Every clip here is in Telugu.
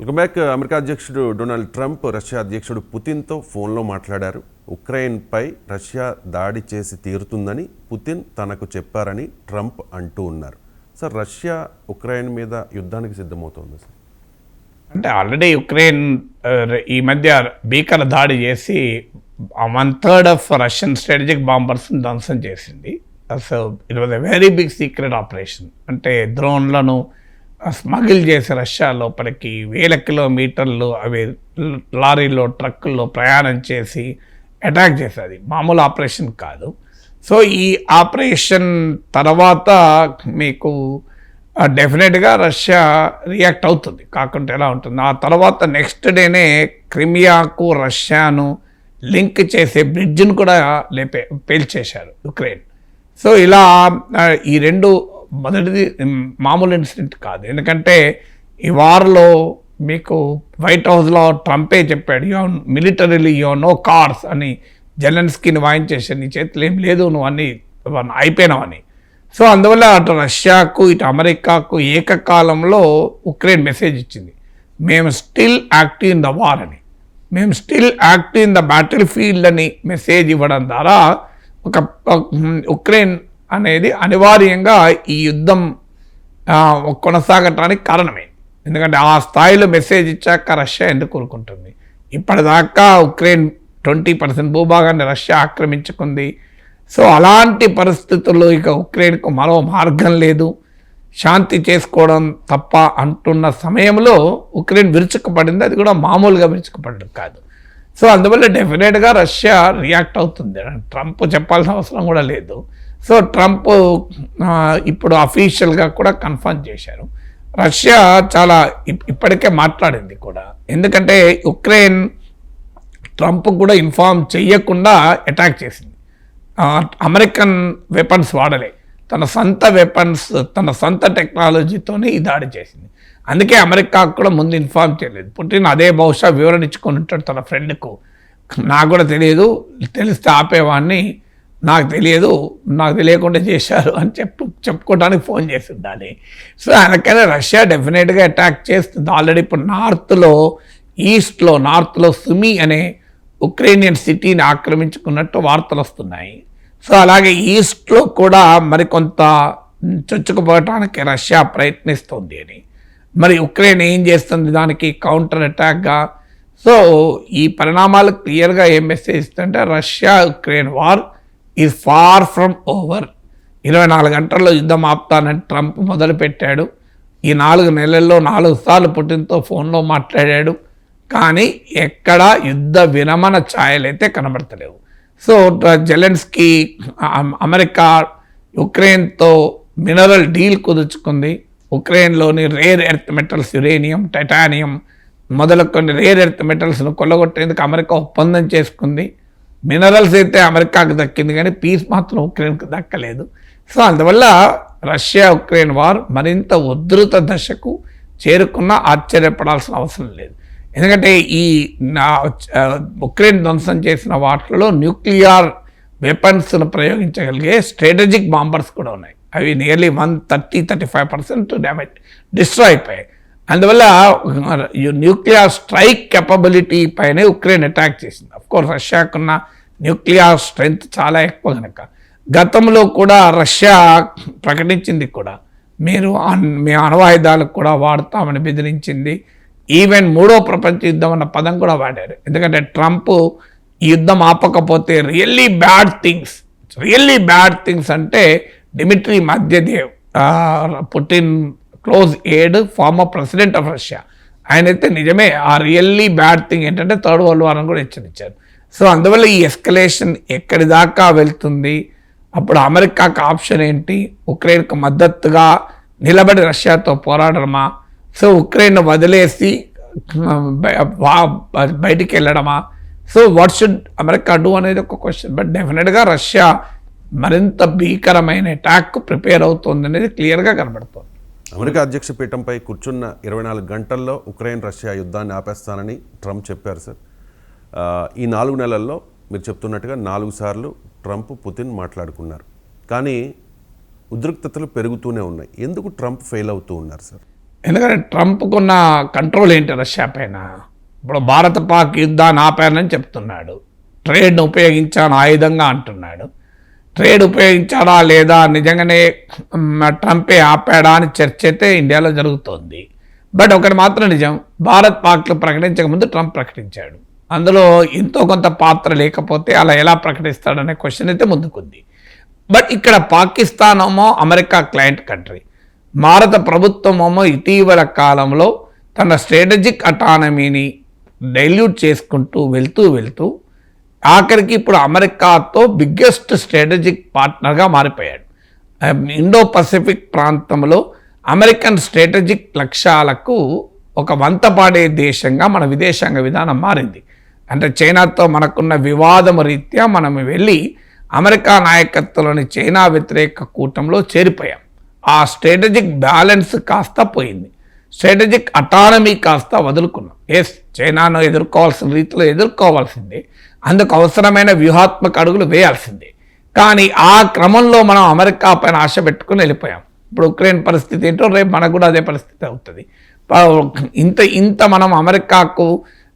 వెల్కమ్ బ్యాక్ అమెరికా అధ్యక్షుడు డొనాల్డ్ ట్రంప్ రష్యా అధ్యక్షుడు పుతిన్తో ఫోన్లో మాట్లాడారు. ఉక్రెయిన్పై రష్యా దాడి చేసి తీరుతుందని పుతిన్ తనకు చెప్పారని ట్రంప్ అంటూ ఉన్నారు. సార్ రష్యా ఉక్రెయిన్ మీద యుద్ధానికి సిద్ధమవుతోంది సార్ అంటే ఆల్రెడీ ఉక్రెయిన్ uh, ఈ మధ్య భీకర దాడి చేసి one third of Russian strategic బాంబర్స్ని ధ్వంసం చేసింది. So it was a very big secret operation అంటే డ్రోన్లను స్మగిల్ చేసి రష్యా లోపలికి వేల కిలోమీటర్లు అవి లారీలో ట్రక్కుల్లో ప్రయాణం చేసి అటాక్ చేసేది. మామూలు ఆపరేషన్ కాదు. సో ఈ ఆపరేషన్ తర్వాత మీకు డెఫినెట్గా రష్యా రియాక్ట్ అవుతుంది. కాకుంటే ఎలా ఉంటుంది? ఆ తర్వాత నెక్స్ట్ డేనే క్రిమియాకు రష్యాను లింక్ చేసే బ్రిడ్జ్ను కూడా లేపే పేల్చేశారు యుక్రెయిన్. సో ఇలా ఈ రెండు మొదటిది మామూలు ఇన్సిడెంట్ కాదు. ఎందుకంటే ఈ వార్లో మీకు వైట్ హౌస్లో ట్రంపే చెప్పాడు యో మిలిటరీలీ యో నో కార్స్ అని జెలెన్స్కీని వాయించేసి నీ చేతులు ఏం లేదు నువ్వు అన్ని అయిపోయినావని సో అందువల్ల అటు రష్యాకు ఇటు అమెరికాకు ఏకకాలంలో ఉక్రెయిన్ మెసేజ్ ఇచ్చింది. మేము still active in the war అని. మేము still active in the battlefield అని మెసేజ్ ఇవ్వడం ద్వారా ఒక- ఉక్రెయిన్ అనేది అనివార్యంగా ఈ యుద్ధం కొనసాగటానికి కారణమే. ఎందుకంటే ఆ స్థాయిలో మెసేజ్ ఇచ్చాక రష్యా ఎందుకు కోరుకుంటుంది? ఇప్పటిదాకా ఉక్రెయిన్ ట్వంటీ పర్సెంట్ భూభాగాన్ని రష్యా ఆక్రమించుకుంది. సో అలాంటి పరిస్థితుల్లో ఇక ఉక్రెయిన్కు మరో మార్గం లేదు. శాంతి చేసుకోవడం తప్ప అంటున్న సమయంలో ఉక్రెయిన్ విరుచుకుపడింది. అది కూడా మామూలుగా విరుచుకుపడడం కాదు. సో అందువల్ల డెఫినెట్గా రష్యా రియాక్ట్ అవుతుంది. ట్రంప్ చెప్పాల్సిన అవసరం కూడా లేదు. సో ట్రంప్ ఇప్పుడు అఫీషియల్గా కూడా కన్ఫర్మ్ చేశారు. రష్యా చాలా ఇప్- ఇప్పటికే మాట్లాడింది కూడా. ఎందుకంటే ఉక్రెయిన్ ట్రంప్ కూడా ఇన్ఫార్మ్ చేయకుండా అటాక్ చేసింది. అమెరికన్ వెపన్స్ వాడలే. తన సొంత వెపన్స్ తన సొంత టెక్నాలజీతోనే ఈ దాడి చేసింది. అందుకే అమెరికాకు కూడా ముందు ఇన్ఫార్మ్ చేయలేదు. పుటిన్ అదే బహుశా వివరణ ఇచ్చుకొని ఉంటాడు తన ఫ్రెండ్కు. నాకు కూడా తెలియదు తెలిస్తే ఆపేవాడిని నాకు తెలియదు నాకు తెలియకుండా చేశారు అని చెప్పు చెప్పుకోవడానికి ఫోన్ చేసి ఉండాలి సో అందుకనే రష్యా డెఫినెట్గా అటాక్ చేస్తుంది. ఆల్రెడీ ఇప్పుడు నార్త్లో ఈస్ట్లో నార్త్లో సుమి అనే ఉక్రేనియన్ సిటీని ఆక్రమించుకున్నట్టు వార్తలు వస్తున్నాయి. సో అలాగే ఈస్ట్లో కూడా మరికొంత చొచ్చుకుపోవటానికి రష్యా ప్రయత్నిస్తుంది అని. మరి ఉక్రెయిన్ ఏం చేస్తుంది? దానికి కౌంటర్ అటాక్గా సో ఈ పరిణామాలు క్లియర్గా ఏం మెసేజ్ ఇస్తుంటే Russia Ukraine war is far from over ఇరవై నాలుగు గంటల్లో యుద్ధం ఆపుతానని ట్రంప్ మొదలుపెట్టాడు. ఈ నాలుగు నెలల్లో నాలుగు సార్లు పుటిన్తో ఫోన్లో మాట్లాడాడు. కానీ ఎక్కడా యుద్ధ విరమణ ఛాయలైతే కనబడతలేవు. సో జెలెన్స్కీ అమెరికా ఉక్రెయిన్తో మినరల్ డీల్ కుదుర్చుకుంది. ఉక్రెయిన్లోని rare earth metals uranium titanium మొదలుకొని రేర్ ఎర్త్ మెటల్స్ను కొల్లగొట్టేందుకు అమెరికా ఒప్పందం చేసుకుంది. మినరల్స్ అయితే అమెరికాకు దక్కింది కానీ పీస్ మాత్రం ఉక్రెయిన్కి దక్కలేదు. సో అందువల్ల రష్యా ఉక్రెయిన్ వార్ మరింత ఉధృత దశకు చేరుకున్న ఆశ్చర్యపడాల్సిన అవసరం లేదు. ఎందుకంటే ఈ నా ఉక్రెయిన్ ధ్వంసం చేసిన వాటిలో న్యూక్లియర్ వెపన్స్ను ప్రయోగించగలిగే స్ట్రాటజిక్ బాంబర్స్ కూడా ఉన్నాయి. అవి nearly one thirty thirty five percent damage destroy అయిపోయాయి అందువల్ల న్యూక్లియర్ స్ట్రైక్ కెపబిలిటీ పైనే ఉక్రెయిన్ అటాక్ చేసింది. అఫ్ కోర్స్ రష్యాకున్న న్యూక్లియర్ స్ట్రెంగ్త్ చాలా ఎక్కువ కనుక గతంలో కూడా రష్యా ప్రకటించింది కూడా. మీరు అన్- మీ అణవాయుధాలకు కూడా వాడతామని బెదిరించింది. ఈవెన్ మూడో ప్రపంచ యుద్ధం అన్న పదం కూడా వాడారు. ఎందుకంటే ట్రంప్ ఈ యుద్ధం ఆపకపోతే really bad things really bad things అంటే Dmitry Medvedev Putin close aide former president of Russia. ఆయన అయితే నిజమే ఆ రియల్లీ బ్యాడ్ థింగ్ ఏంటంటే థర్డ్ వరల్డ్ వార్ అని కూడా హెచ్చరించారు. సో అందువల్ల ఈ ఎస్కలేషన్ ఎక్కడి దాకా వెళ్తుంది? అప్పుడు అమెరికాకు ఆప్షన్ ఏంటి? ఉక్రెయిన్కు మద్దతుగా నిలబడి రష్యాతో పోరాడడమా? సో ఉక్రెయిన్ వదిలేసి బయటికి వెళ్ళడమా? So what should America do అనేది ఒక క్వశ్చన్. బట్ డెఫినెట్గా రష్యా మరింత భీకరమైన అటాక్ ప్రిపేర్ అవుతుంది అనేది క్లియర్గా కనబడుతుంది. అమెరికా అధ్యక్ష పీఠంపై కూర్చున్న ఇరవై నాలుగు గంటల్లో ఉక్రెయిన్ రష్యా యుద్ధాన్ని ఆపేస్తానని ట్రంప్ చెప్పారు సార్. ఈ నాలుగు నెలల్లో మీరు చెప్తున్నట్టుగా నాలుగు సార్లు ట్రంప్ పుతిన్ మాట్లాడుకున్నారు. కానీ ఉద్రిక్తతలు పెరుగుతూనే ఉన్నాయి. ఎందుకు ట్రంప్ ఫెయిల్ అవుతూ ఉన్నారు సార్? ఎందుకంటే ట్రంప్కున్న కంట్రోల్ ఏంటి రష్యా పైన? ఇప్పుడు భారత పాక్ యుద్ధాన్ని ఆపానని చెప్తున్నాడు. ట్రేడ్ను ఉపయోగించాను ఆయుధంగా అంటున్నాడు. ట్రేడ్ ఉపయోగించాడా లేదా? నిజంగానే ట్రంపే ఆపాడా అని చర్చ అయితే ఇండియాలో జరుగుతోంది. బట్ ఒకటి మాత్రం నిజం భారత్ పాక్లు ప్రకటించక ముందు ట్రంప్ ప్రకటించాడు. అందులో ఎంతో కొంత పాత్ర లేకపోతే అలా ఎలా ప్రకటిస్తాడనే క్వశ్చన్ అయితే ముందుకుంది. బట్ ఇక్కడ పాకిస్తాన్ ఏమో అమెరికా క్లయింట్ కంట్రీ భారత ప్రభుత్వమేమో ఇటీవల కాలంలో తన స్ట్రాటజిక్ అటానమీని డైల్యూట్ చేసుకుంటూ వెళ్తూ వెళ్తూ ఆఖరికి ఇప్పుడు అమెరికాతో బిగ్గెస్ట్ స్ట్రాటజిక్ పార్ట్నర్గా మారిపోయాడు. ఇండో పసిఫిక్ ప్రాంతంలో అమెరికన్ స్ట్రాటజిక్ లక్ష్యాలకు ఒక వంతపాడే దేశంగా మన విదేశాంగ విధానం మారింది. అంటే చైనాతో మనకున్న వివాదం రీత్యా మనం వెళ్ళి అమెరికా నాయకత్వంలోని చైనా వ్యతిరేక కూటంలో చేరిపోయాం. ఆ స్ట్రాటజిక్ బ్యాలెన్స్ కాస్త పోయింది. స్ట్రాటజిక్ అటానమీ కాస్త వదులుకున్నాం. ఎస్ చైనాను ఎదుర్కోవాల్సిన రీతిలో ఎదుర్కోవాల్సిందే. అందుకు అవసరమైన వ్యూహాత్మక అడుగులు వేయాల్సిందే. కానీ ఆ క్రమంలో మనం అమెరికా పైన ఆశ పెట్టుకుని వెళ్ళిపోయాం. ఇప్పుడు ఉక్రెయిన్ పరిస్థితి ఏంటో రేపు మనకు కూడా అదే పరిస్థితి అవుతుంది. ఇంత ఇంత మనం అమెరికాకు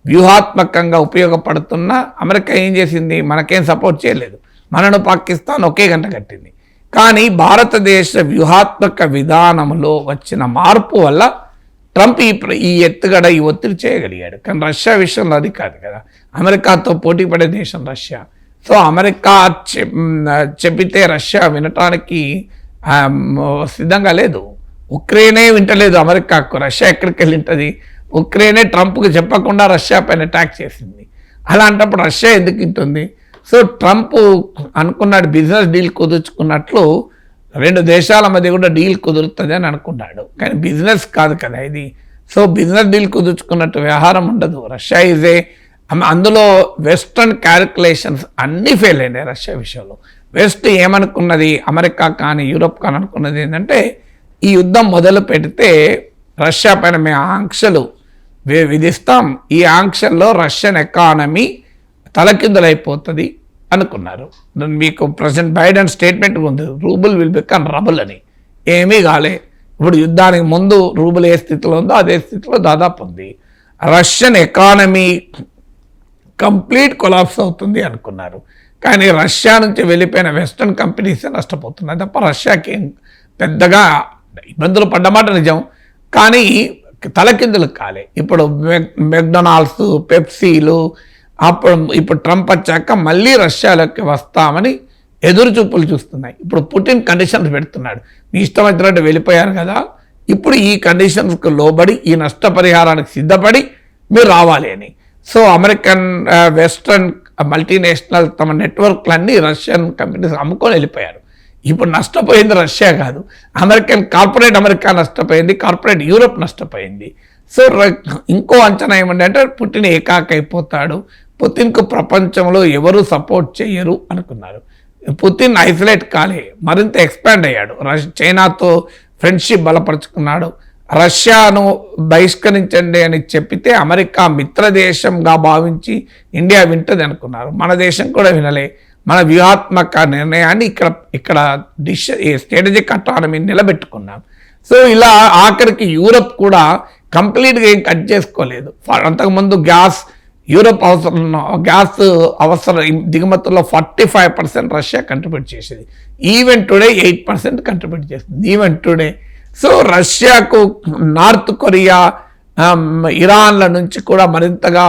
వ్యూహాత్మకంగా ఉపయోగపడుతున్న అమెరికా ఏం చేసింది? మనకేం సపోర్ట్ చేయలేదు. మనను పాకిస్తాన్ ఒకే గంట కట్టింది. కానీ భారతదేశ వ్యూహాత్మక విధానంలో వచ్చిన మార్పు వల్ల ట్రంప్ ఈ ఈ ఎత్తుగడ ఈ ఒత్తిడి చేయగలిగాడు. కానీ రష్యా విషయంలో అది కాదు కదా. అమెరికాతో పోటీ పడే దేశం రష్యా. సో అమెరికా చెబితే రష్యా వినటానికి సిద్ధంగా లేదు. ఉక్రెయినే వింటలేదు అమెరికాకు. రష్యా ఎక్కడికి వెళ్ళి ఉంటుంది ఉక్రెయినే ట్రంప్కి చెప్పకుండా రష్యా పైన అటాక్ చేసింది. అలాంటప్పుడు రష్యా ఎందుకు వింటుంది సో ట్రంప్ అనుకున్నాడు బిజినెస్ డీల్ కుదుర్చుకున్నట్లు రెండు దేశాల మధ్య కూడా డీల్ కుదురుతుంది అని అనుకున్నాడు. కానీ బిజినెస్ కాదు కదా ఇది. సో బిజినెస్ డీల్ కుదుర్చుకున్నట్టు వ్యవహారం ఉండదు. రష్యా ఈజ్ ఏ అందులో వెస్ట్రన్ క్యాలిక్యులేషన్స్ అన్నీ ఫెయిల్ అయినాయి రష్యా విషయంలో. వెస్ట్ ఏమనుకున్నది? అమెరికా కానీ యూరోప్ కానీ అనుకున్నది ఏంటంటే ఈ యుద్ధం మొదలు పెడితే రష్యా పైన మేము ఆంక్షలు విధిస్తాం. ఈ ఆంక్షల్లో రష్యన్ ఎకానమీ తలకిందులైపోతుంది. అనుకున్నారు. మీకు ప్రజెంట్ బైడెన్ స్టేట్మెంట్ ఉంది రూబుల్ విల్ బికమ్ రబుల్ అని. ఏమీ కాలే. ఇప్పుడు యుద్ధానికి ముందు రూబుల్ ఏ స్థితిలో ఉందో అదే స్థితిలో దాదాపు ఉంది. రష్యన్ ఎకానమీ కంప్లీట్ కొలాప్స్ అవుతుంది అనుకున్నారు. కానీ రష్యా నుంచి వెళ్ళిపోయిన వెస్ట్రన్ కంపెనీసే నష్టపోతున్నాయి. తప్ప రష్యాకి పెద్దగా ఇబ్బందులు పడ్డమాట నిజం. కానీ తలకిందులు కాలే. ఇప్పుడు మెక్ మెక్డొనాల్డ్స్ పెప్సీలు అప్పుడు ఇప్పుడు ట్రంప్ వచ్చాక మళ్ళీ రష్యాలోకి వస్తామని ఎదురు చూపులు చూస్తున్నాయి. ఇప్పుడు పుటిన్ కండిషన్స్ పెడుతున్నాడు. మీ ఇష్టం వచ్చినట్టు వెళ్ళిపోయారు కదా. ఇప్పుడు ఈ కండిషన్స్కి లోబడి ఈ నష్టపరిహారానికి సిద్ధపడి మీరు రావాలి అని. సో అమెరికన్ వెస్ట్రన్ మల్టీనేషనల్ తమ నెట్వర్క్లన్నీ రష్యన్ కంపెనీస్ అమ్ముకొని వెళ్ళిపోయారు. ఇప్పుడు నష్టపోయింది రష్యా కాదు. అమెరికన్ కార్పొరేట్ అమెరికా నష్టపోయింది కార్పొరేట్ యూరోప్ నష్టపోయింది. సో ఇంకో అంచనా ఏమంటే అంటే పుటిన్ ఏకాక అయిపోతాడు పుతిన్కు ప్రపంచంలో ఎవరు సపోర్ట్ చేయరు అనుకున్నారు. పుతిన్ ఐసోలేట్ కాలే మరింత ఎక్స్పాండ్ అయ్యాడు. రష్ చైనాతో ఫ్రెండ్షిప్ బలపరుచుకున్నాడు. రష్యాను బహిష్కరించండి అని చెప్పితే అమెరికా మిత్ర దేశంగా భావించి ఇండియా వింటది అనుకున్నారు. మన దేశం కూడా వినలే. మన వ్యూహాత్మక నిర్ణయాన్ని ఇక్కడ ఇక్కడ డిష్ స్ట్రాటజిక్ అటానమీని నిలబెట్టుకున్నాం. సో ఇలా ఆఖరికి యూరప్ కూడా కంప్లీట్గా ఏం కట్ చేసుకోలేదు. అంతకుముందు గ్యాస్ యూరోప్ అవసరం గ్యాస్ అవసరం దిగుమతుల్లో forty five percent Russia contribute చేసేది. Even today eight percent contribute చేస్తుంది ఈవెన్ టుడే సో రష్యాకు నార్త్ కొరియా ఇరాన్ల నుంచి కూడా మరింతగా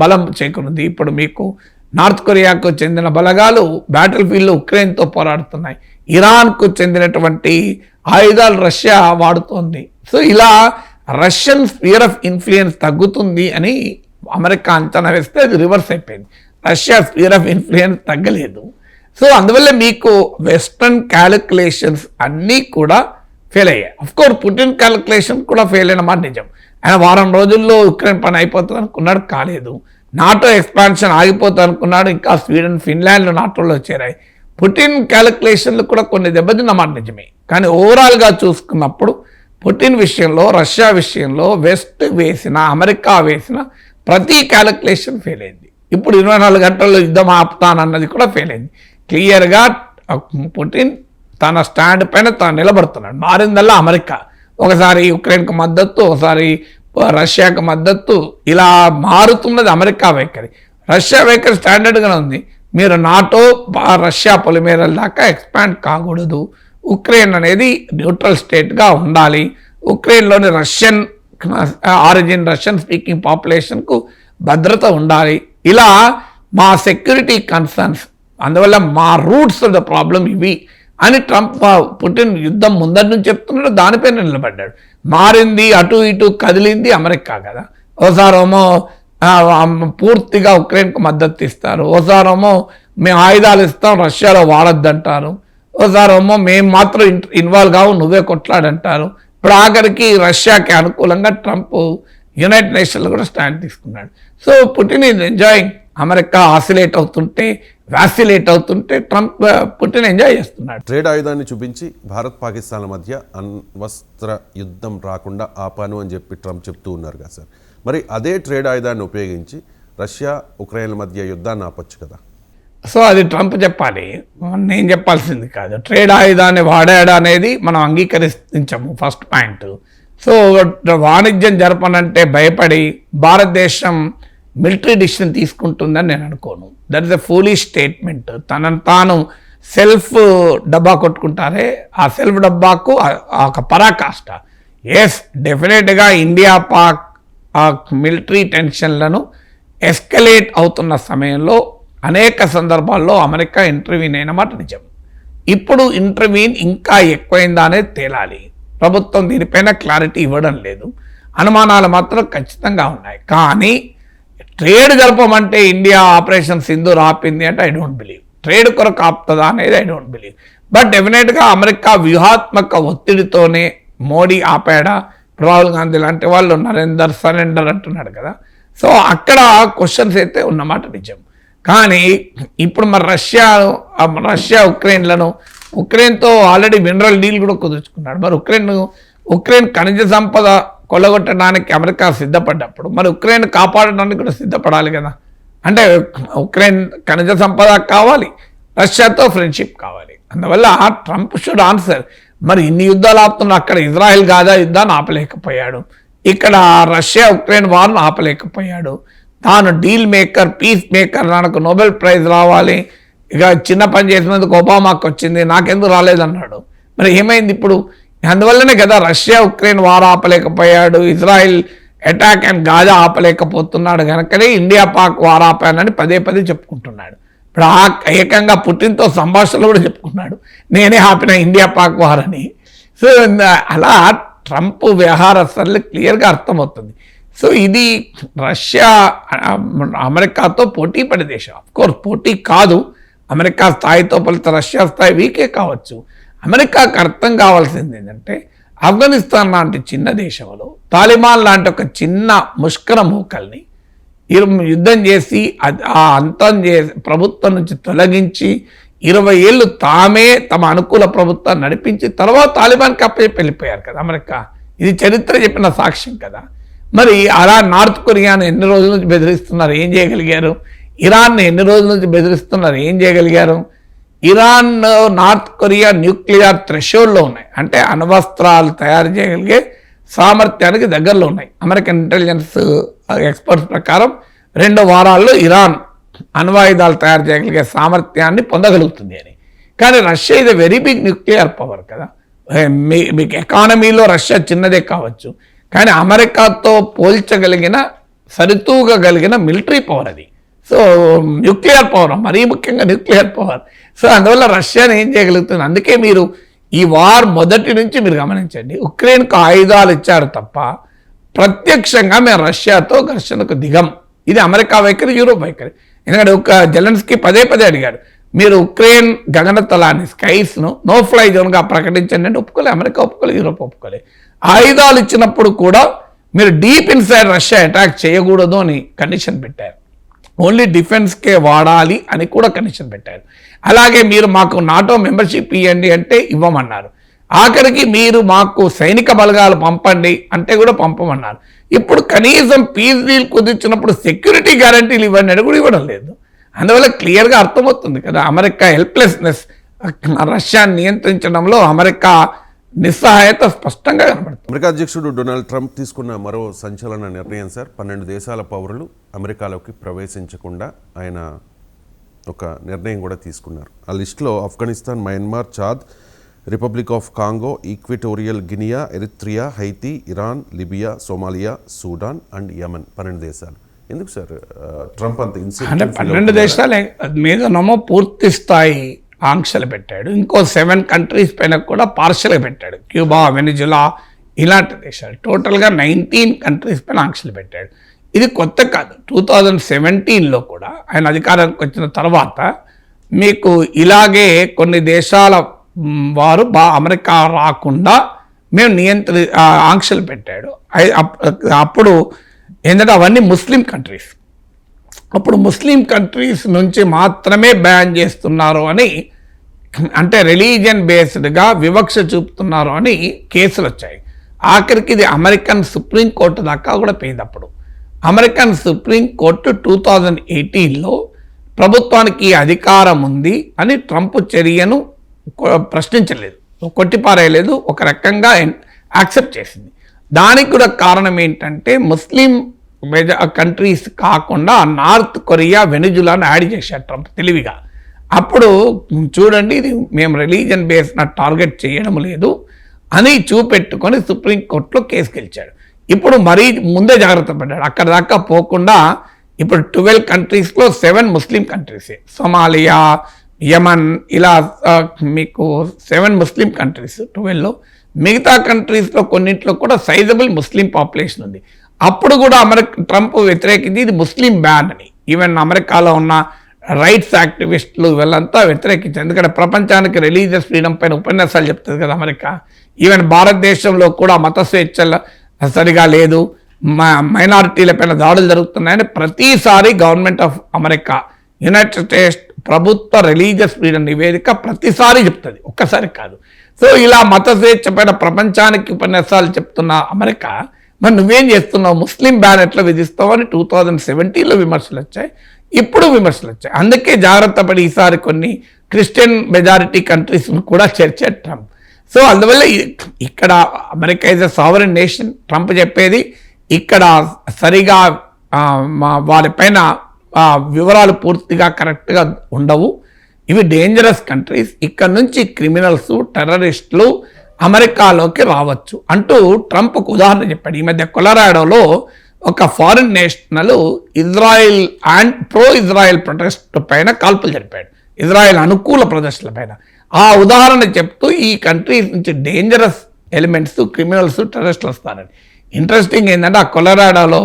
బలం చేకూరింది. ఇప్పుడు మీకు నార్త్ కొరియాకు చెందిన బలగాలు బ్యాటిల్ ఫీల్డ్లో ఉక్రెయిన్తో పోరాడుతున్నాయి. ఇరాన్కు చెందినటువంటి ఆయుధాలు రష్యా వాడుతోంది. సో ఇలా రష్యన్ స్పియర్ ఆఫ్ ఇన్ఫ్లుయెన్స్ తగ్గుతుంది అని అమెరికా అంచనా వేస్తే అది రివర్స్ అయిపోయింది. రష్యా స్పీర్ ఆఫ్ ఇన్ఫ్లుయెన్స్ తగ్గలేదు. సో అందువల్ల మీకు వెస్ట్రన్ క్యాలిక్యులేషన్స్ అన్నీ కూడా ఫెయిల్ అయ్యాయి. అఫ్కోర్స్ పుటిన్ క్యాలిక్యులేషన్ కూడా ఫెయిల్ అయిన మాట నిజం. ఆయన వారం రోజుల్లో ఉక్రెయిన్ పని అయిపోతుంది అనుకున్నాడు కాలేదు. నాటో ఎక్స్పాన్షన్ ఆగిపోతుంది అనుకున్నాడు ఇంకా స్వీడన్ ఫిన్లాండ్లు నాటోలో చేరాయి. పుటిన్ క్యాలిక్యులేషన్లు కూడా కొన్ని దెబ్బతిన్న మాట నిజమే. కానీ ఓవరాల్గా చూసుకున్నప్పుడు పుటిన్ విషయంలో రష్యా విషయంలో వెస్ట్ వేసిన అమెరికా వేసిన ప్రతి క్యాలిక్యులేషన్ ఫెయిల్ అయింది. ఇప్పుడు ఇరవై నాలుగు గంటల్లో యుద్ధం ఆపుతానన్నది కూడా ఫెయిల్ అయింది. క్లియర్గా పుటిన్ తన స్టాండ్ పైన తాను నిలబడుతున్నాడు. మారిందల్లా అమెరికా. ఒకసారి యుక్రెయిన్కు మద్దతు ఒకసారి రష్యాకు మద్దతు ఇలా మారుతున్నది అమెరికా వైఖరి. రష్యా వైఖరి స్టాండర్డ్గా ఉంది. మీరు నాటో రష్యా పొలిమేరల దాకా ఎక్స్పాండ్ కాకూడదు. ఉక్రెయిన్ అనేది న్యూట్రల్ స్టేట్గా ఉండాలి. ఉక్రెయిన్లోని రష్యన్ ఆరిజిన్ రష్యన్ స్పీకింగ్ పాపులేషన్కు భద్రత ఉండాలి. ఇలా మా సెక్యూరిటీ కన్సర్న్స్ అందువల్ల మా రూట్స్ ద ప్రాబ్లం ఇవి అని ట్రంప్ పుటిన్ యుద్ధం ముందరి నుంచి చెప్తున్నాడు దానిపైన నిలబడ్డాడు. మారింది అటు ఇటు కదిలింది అమెరికా కదా. ఓసారేమో పూర్తిగా ఉక్రెయిన్కు మద్దతు ఇస్తారు. ఓసారేమో మేము ఆయుధాలు ఇస్తాం రష్యాలో వాడొద్దంటారు. ఓసారేమో మేము మాత్రం ఇన్వాల్వ్ కావు నువ్వే కొట్లాడంటారు. ఇప్పుడు ఆఖరికి రష్యాకి అనుకూలంగా ట్రంప్ యునైటెడ్ నేషన్లో కూడా స్టాండ్ తీసుకున్నాడు. So Putin is enjoying. America oscillate అవుతుంటే వ్యాసిలేట్ అవుతుంటే ట్రంప్ పుటిన్ ఎంజాయ్ చేస్తున్నాడు. ట్రేడ్ ఆయుధాన్ని చూపించి భారత్ పాకిస్తాన్ల మధ్య అణ్వస్త్ర యుద్ధం రాకుండా ఆపాను అని చెప్పి ట్రంప్ చెప్తూ ఉన్నారు కదా సార్. మరి అదే ట్రేడ్ ఆయుధాన్ని ఉపయోగించి రష్యా ఉక్రెయిన్ల మధ్య యుద్ధాన్ని ఆపొచ్చు కదా. సో అది ట్రంప్ చెప్పాలి. నేను చెప్పాల్సింది కాదు. ట్రేడ్ ఆయుధాన్ని వాడాడు అనేది మనం అంగీకరించము ఫస్ట్ పాయింట్. సో వాణిజ్యం జరపనంటే భయపడి భారతదేశం మిలిటరీ డిసిషన్ తీసుకుంటుందని నేను అనుకోను. That is a fully statement. తనను తాను సెల్ఫ్ డబ్బా కొట్టుకుంటారే. ఆ సెల్ఫ్ డబ్బాకు ఆ- ఒక పరాకాష్ట. ఎస్ డెఫినెట్గా ఇండియా పాక్ మిలిటరీ టెన్షన్లను ఎస్కలేట్ అవుతున్న సమయంలో అనేక సందర్భాల్లో అమెరికా ఇంటర్వ్యూన్ అయిన మాట నిజం. ఇప్పుడు ఇంటర్వ్యూన్ ఇంకా ఎక్కువైందా అనేది తేలాలి. ప్రభుత్వం దీనిపైన క్లారిటీ ఇవ్వడం లేదు. అనుమానాలు మాత్రం ఖచ్చితంగా ఉన్నాయి. కానీ ట్రేడ్ జరపమంటే ఇండియా ఆపరేషన్ సింధు ఆపింది అంటే ఐ డోంట్ బిలీవ్ ట్రేడ్ కొరకు ఆపుతుందా అనేది ఐ డోంట్ బిలీవ్ బట్ డెఫినెట్గా అమెరికా వ్యూహాత్మక ఒత్తిడితోనే మోడీ ఆపాడా? రాహుల్ గాంధీ లాంటి వాళ్ళు నరేందర్ సరెండర్ అంటున్నాడు కదా. సో అక్కడ క్వశ్చన్స్ అయితే ఉన్నమాట నిజం. కానీ ఇప్పుడు మరి రష్యా రష్యా ఉక్రెయిన్లను ఉక్రెయిన్తో ఆల్రెడీ మినరల్ డీల్ కూడా కుదుర్చుకున్నాడు. మరి ఉక్రెయిన్ ఉక్రెయిన్ ఖనిజ సంపద కొల్లగొట్టడానికి అమెరికా సిద్ధపడ్డప్పుడు మరి ఉక్రెయిన్ కాపాడడానికి కూడా సిద్ధపడాలి కదా. అంటే ఉక్రెయిన్ ఖనిజ సంపద కావాలి రష్యాతో ఫ్రెండ్షిప్ కావాలి. అందువల్ల ట్రంప్ షుడ్ ఆన్సర్. మరి ఇన్ని యుద్ధాలు ఆపుతున్నా అక్కడ ఇజ్రాయెల్ గాజా యుద్ధాన్ని ఆపలేకపోయాడు. ఇక్కడ రష్యా ఉక్రెయిన్ వార్ను ఆపలేకపోయాడు. తాను డీల్ మేకర్ పీస్ మేకర్ నాకు నోబెల్ ప్రైజ్ రావాలి. ఇక చిన్న పని చేసినందుకు ఒబామాకు వచ్చింది. నాకెందుకు రాలేదన్నాడు. మరి ఏమైంది ఇప్పుడు? అందువల్లనే కదా రష్యా ఉక్రెయిన్ వార్ ఆపలేకపోయాడు. ఇజ్రాయిల్ అటాక్ అండ్ గాజా ఆపలేకపోతున్నాడు కనుకనే ఇండియా పాక్ వార్ ఆపానని పదే పదే చెప్పుకుంటున్నాడు. ఇప్పుడు ఆ ఏకంగా పుట్టినతో సంభాషణలు కూడా చెప్పుకున్నాడు. నేనే ఆపిన ఇండియా పాక్ వార్ అని. సో అలా ట్రంప్ వ్యవహారస్తులు క్లియర్గా అర్థమవుతుంది. సో ఇది రష్యా అమెరికాతో పోటీ పడే దేశం. కోర్స్ పోటీ కాదు. అమెరికా స్థాయితో పోలితే రష్యా స్థాయి వీకే కావచ్చు. అమెరికాకు అర్థం కావాల్సింది ఏంటంటే ఆఫ్ఘనిస్తాన్ లాంటి చిన్న దేశంలో తాలిబాన్ లాంటి ఒక చిన్న ముష్కర మూకల్ని యుద్ధం చేసి అది- ఆ అంతం చేసి ప్రభుత్వం నుంచి తొలగించి ఇరవై ఏళ్ళు తామే తమ అనుకూల ప్రభుత్వాన్ని నడిపించి తర్వాత తాలిబాన్కి అప్పచెప్పి వెళ్ళిపోయారు కదా అమెరికా. ఇది చరిత్ర చెప్పిన సాక్ష్యం కదా. మరి అలా నార్త్ కొరియాను ఎన్ని రోజుల నుంచి బెదిరిస్తున్నారు? ఏం చేయగలిగారు? ఇరాన్ని ఎన్ని రోజుల నుంచి బెదిరిస్తున్నారు? ఏం చేయగలిగారు? ఇరాన్ నార్త్ కొరియా న్యూక్లియర్ థ్రెషోల్లో ఉన్నాయి. అంటే అణ్వస్త్రాలు తయారు చేయగలిగే సామర్థ్యానికి దగ్గరలో ఉన్నాయి. అమెరికన్ ఇంటెలిజెన్స్ ఎక్స్పర్ట్స్ ప్రకారం రెండు వారాల్లో ఇరాన్ అణ్వాయుధాలు తయారు చేయగలిగే సామర్థ్యాన్ని పొందగలుగుతుంది అని. కానీ రష్యా ఇది వెరీ బిగ్ న్యూక్లియర్ పవర్ కదా. మీ మీకు ఎకానమీలో రష్యా చిన్నదే కావచ్చు. కానీ అమెరికాతో పోల్చగలిగిన సరితూగగలిగిన మిలిటరీ పవర్ అది. సో న్యూక్లియర్ పవర్ మరీ ముఖ్యంగా న్యూక్లియర్ పవర్. సో అందువల్ల రష్యాని ఏం చేయగలుగుతుంది? అందుకే మీరు ఈ వార్ మొదటి నుంచి మీరు గమనించండి. ఉక్రెయిన్కు ఆయుధాలు ఇచ్చారు తప్ప ప్రత్యక్షంగా మేము రష్యాతో ఘర్షణకు దిగం. ఇది అమెరికా వైఖరి యూరోప్ వైఖరి. ఎందుకంటే ఒక జలన్స్కి పదే పదే అడిగాడు మీరు ఉక్రెయిన్ గగనతలాన్ని స్కైస్ను నో ఫ్లై జోన్గా ప్రకటించండి అంటే ఒప్పుకోలే అమెరికా ఒప్పుకోలే యూరోప్ ఒప్పుకోలే. ఆయుధాలు ఇచ్చినప్పుడు కూడా మీరు డీప్ ఇన్సైడ్ రష్యా అటాక్ చేయకూడదు అని కండిషన్ పెట్టారు. ఓన్లీ డిఫెన్స్కే వాడాలి అని కూడా కండిషన్ పెట్టారు. అలాగే మీరు మాకు నాటో మెంబర్షిప్ ఇవ్వండి అంటే ఇవ్వమన్నారు. ఆఖరికి మీరు మాకు సైనిక బలగాలు పంపండి అంటే కూడా పంపమన్నారు. ఇప్పుడు కనీసం పీస్ డీల్ కుదిర్చినప్పుడు సెక్యూరిటీ గ్యారంటీలు ఇవ్వండి అని కూడా ఇవ్వడం లేదు. అందువల్ల క్లియర్గా అర్థమవుతుంది కదా అమెరికా హెల్ప్లెస్నెస్ రష్యాని నియంత్రించడంలో అమెరికా నిస్సహాయత స్పష్టంగా కనబడుతుంది. అమెరికా అధ్యక్షుడు డొనాల్డ్ ట్రంప్ తీసుకున్న మరో సంచలన నిర్ణయం సార్. పన్నెండు దేశాల పౌరులు అమెరికాలోకి ప్రవేశించకుండా ఆయన ఒక నిర్ణయం కూడా తీసుకున్నారు. ఆ లిస్టులో Afghanistan Myanmar Chad Republic of Congo Equatorial Guinea Eritrea Haiti Iran Libya Somalia Sudan and Yemen. పన్నెండు దేశాలు. ఎందుకు సార్ ట్రంప్ అంత అంటే ఇన్సెంటివ్ పన్నెండు దేశాల మీదనేమో పూర్తి స్థాయి ఆంక్షలు పెట్టాడు. ఇంకో సెవెన్ కంట్రీస్ పైన కూడా పార్షల్గా పెట్టాడు. క్యూబా వెనిజులా ఇలాంటి దేశాలు. టోటల్గా నైన్టీన్ కంట్రీస్ పైన ఆంక్షలు పెట్టాడు. ఇది కొత్త కాదు. టూ థౌజండ్ సెవెంటీన్లో కూడా ఆయన అధికారానికి వచ్చిన తర్వాత మీకు ఇలాగే కొన్ని దేశాల వారు బా అమెరికా రాకుండా మేము నియంత్రి ఆంక్షలు పెట్టాడు. అప్పుడు ఏంటంటే అవన్నీ ముస్లిం కంట్రీస్ అప్పుడు ముస్లిం కంట్రీస్ నుంచి మాత్రమే బ్యాన్ చేస్తున్నారు అని అంటే రిలీజియన్ బేస్డ్గా వివక్ష చూపుతున్నారు అని కేసులు వచ్చాయి. ఆఖరికి ఇది అమెరికన్ సుప్రీం కోర్టు దాకా కూడా పోయింది అప్పుడు. American supreme court two thousand ఎయిటీన్లో ప్రభుత్వానికి అధికారం ఉంది అని ట్రంప్ చర్యను ప్రశ్నించలేదు. కొట్టిపారేయలేదు. ఒక రకంగా యాక్సెప్ట్ చేసింది. దానికి కూడా కారణం ఏంటంటే ముస్లిం మెజా కంట్రీస్ కాకుండా నార్త్ కొరియా వెనుజులాను యాడ్ చేశారు ట్రంప్ తెలివిగా. అప్పుడు చూడండి ఇది మేము రిలీజన్ బేస్న టార్గెట్ చేయడం లేదు అని చూపెట్టుకొని సుప్రీంకోర్టులో కేసు గెలిచాడు ఇప్పుడు మరీ ముందే జాగ్రత్త పడ్డాడు. అక్కడ దాకా పోకుండా ఇప్పుడు ట్వెల్వ్ కంట్రీస్లో సెవెన్ ముస్లిం కంట్రీసే సోమాలియా యమన్ ఇలా మీకు సెవెన్ ముస్లిం కంట్రీస్ ట్వెల్వ్లో. మిగతా కంట్రీస్లో కొన్నింటిలో కూడా సైజబుల్ ముస్లిం పాపులేషన్ ఉంది. అప్పుడు కూడా అమెరికా ట్రంప్ వ్యతిరేకించి ఇది ముస్లిం బ్యాన్ అని. ఈవెన్ అమెరికాలో ఉన్న రైట్స్ యాక్టివిస్టులు వీళ్ళంతా వ్యతిరేకించారు. ఎందుకంటే ప్రపంచానికి రిలీజియస్ ఫ్రీడమ్ పైన ఉపన్యాసాలు చెప్తుంది కదా అమెరికా. ఈవెన్ భారతదేశంలో కూడా మత స్వేచ్ఛల సరిగా లేదు. మైనారిటీల పైన దాడులు జరుగుతున్నాయని ప్రతిసారి government of America United States ప్రభుత్వ రిలీజియస్ ఫ్రీడమ్ నివేదిక ప్రతిసారి చెప్తుంది. ఒక్కసారి కాదు. సో ఇలా మత స్వేచ్ఛ పైన ప్రపంచానికి ఉపన్యాసాలు చెప్తున్న అమెరికా మరి నువ్వేం చేస్తున్నావు? ముస్లిం బ్యాన్ ఎట్లా విధిస్తావు అని టూ థౌజండ్ సెవెంటీన్లో విమర్శలు వచ్చాయి. ఇప్పుడు విమర్శలు వచ్చాయి. అందుకే జాగ్రత్త పడి ఈసారి కొన్ని క్రిస్టియన్ మెజారిటీ కంట్రీస్ కూడా చేర్చారు ట్రంప్ సో అందువల్ల ఇక్కడ America is a sovereign nation Trump చెప్పేది ఇక్కడ సరిగా వారిపైన వివరాలు పూర్తిగా కరెక్ట్గా ఉండవు. ఇవి డేంజరస్ కంట్రీస్ ఇక్కడ నుంచి క్రిమినల్స్ టెర్రరిస్టులు అమెరికాలోకి రావచ్చు. అంటూ ట్రంప్కు ఉదాహరణ చెప్పాడు. ఈ మధ్య కొలరాడోలో ఒక foreign national Israel and pro Israel protest పైన కాల్పులు జరిపాడు. ఇజ్రాయెల్ అనుకూల ప్రదర్శనల పైన. ఆ ఉదాహరణ చెప్తూ ఈ కంట్రీస్ నుంచి డేంజరస్ ఎలిమెంట్స్ క్రిమినల్స్ టెరరిస్టులు వస్తారని. ఇంట్రెస్టింగ్ ఏంటంటే ఆ కొలరాడోలో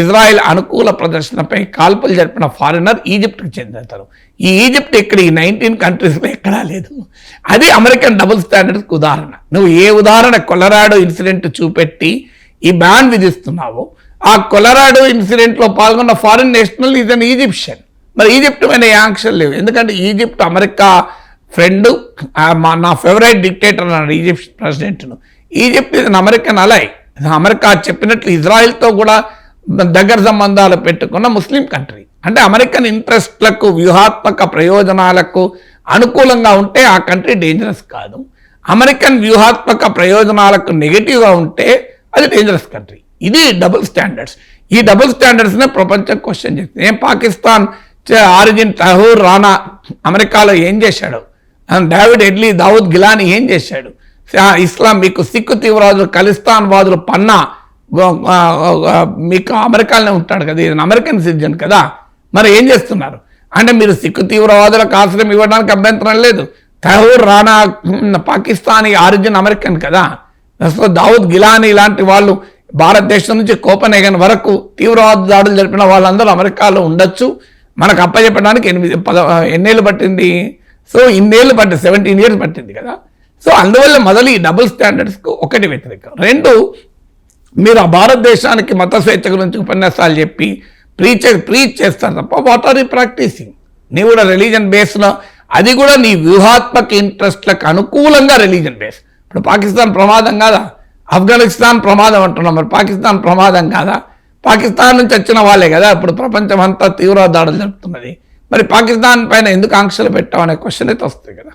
ఇజ్రాయెల్ అనుకూల ప్రదర్శనపై కాల్పులు జరిపిన ఫారినర్ ఈజిప్ట్కి చెందుతారు ఈ ఈజిప్ట్ ఇక్కడ ఈ నైన్టీన్ కంట్రీస్లో ఎక్కడా లేదు. అది అమెరికన్ డబుల్ స్టాండర్డ్స్కి ఉదాహరణ. నువ్వు ఏ ఉదాహరణ కొలరాడో ఇన్సిడెంట్ చూపెట్టి ఈ బ్యాన్ విధిస్తున్నావో. ఆ కొలరాడో ఇన్సిడెంట్లో పాల్గొన్న foreign national is an Egyptian. మరి ఈజిప్ట్ మీద యాంక్షన్ లేవు. ఎందుకంటే ఈజిప్ట్ అమెరికా ఫ్రెండ్ నా ఫేవరెట్ డిక్టేటర్ అన్నాడు ఈజిప్ట్ ప్రెసిడెంట్ను. ఈజిప్ట్ ఇది అమెరికన్ అలై అమెరికా చెప్పినట్లు ఇజ్రాయెల్తో కూడా దగ్గర సంబంధాలు పెట్టుకున్న ముస్లిం కంట్రీ. అంటే అమెరికన్ ఇంట్రెస్ట్లకు వ్యూహాత్మక ప్రయోజనాలకు అనుకూలంగా ఉంటే ఆ కంట్రీ డేంజరస్ కాదు. అమెరికన్ వ్యూహాత్మక ప్రయోజనాలకు నెగిటివ్గా ఉంటే అది డేంజరస్ కంట్రీ ఇది డబుల్ స్టాండర్డ్స్ ఈ డబుల్ స్టాండర్డ్స్నే ప్రపంచం క్వశ్చన్ చేస్తుంది. ఏం పాకిస్తాన్ ఆరిజిన్ తహూర్ రానా అమెరికాలో ఏం చేశాడు? డావిడ్ ఎడ్లీ దావుద్ గిలాని ఏం చేశాడు? ఇస్లాం మీకు సిక్కు తీవ్రవాదులు ఖలిస్తాన్ వాదులు పన్నా మీకు అమెరికాలోనే ఉంటాడు కదా ఇది అమెరికన్ సిటిజన్ కదా. మరి ఏం చేస్తున్నారు? అంటే మీరు సిక్కు తీవ్రవాదులకు ఆశ్రయం ఇవ్వడానికి అభ్యంతరం లేదు. తహూర్ రానా పాకిస్తానీ ఆరిజిన్ అమెరికన్ కదా. ప్రస్తుతం దావుద్ గిలానీ ఇలాంటి వాళ్ళు భారతదేశం నుంచి కోపనేగన్ వరకు తీవ్రవాద దాడులు జరిపిన వాళ్ళందరూ అమెరికాలో ఉండొచ్చు. మనకు అప్పచెప్పడానికి ఎనిమిది పద ఎన్నేళ్ళు పట్టింది? సో ఇన్నేళ్ళు పట్టింది సెవెంటీన్ ఇయర్స్ పట్టింది కదా. సో అందువల్ల మొదలు ఈ డబుల్ స్టాండర్డ్స్కు ఒకటి వ్యతిరేకం. రెండు మీరు ఆ భారతదేశానికి మత స్వేచ్ఛ గురించి ఉపన్యాసాలు చెప్పి ప్రీచ్ ప్రీచ్ చేస్తారు తప్ప వాట్ ఆర్ యూ ప్రాక్టీసింగ్ నీ కూడా రిలీజన్ బేస్లో అది కూడా నీ వ్యూహాత్మక ఇంట్రెస్ట్లకు అనుకూలంగా రిలీజన్ బేస్ ఇప్పుడు పాకిస్తాన్ ప్రమాదం కాదా? ఆఫ్ఘనిస్తాన్ ప్రమాదం అంటున్నాం మరి. పాకిస్తాన్ ప్రమాదం కాదా? పాకిస్తాన్ నుంచి వచ్చిన వాళ్ళే కదా. ఇప్పుడు ప్రపంచం అంతా తీవ్ర దాడులు జరుపుతున్నది. మరి పాకిస్తాన్ పైన ఎందుకు ఆంక్షలు పెట్టావు అనే క్వశ్చన్ అయితే వస్తుంది కదా.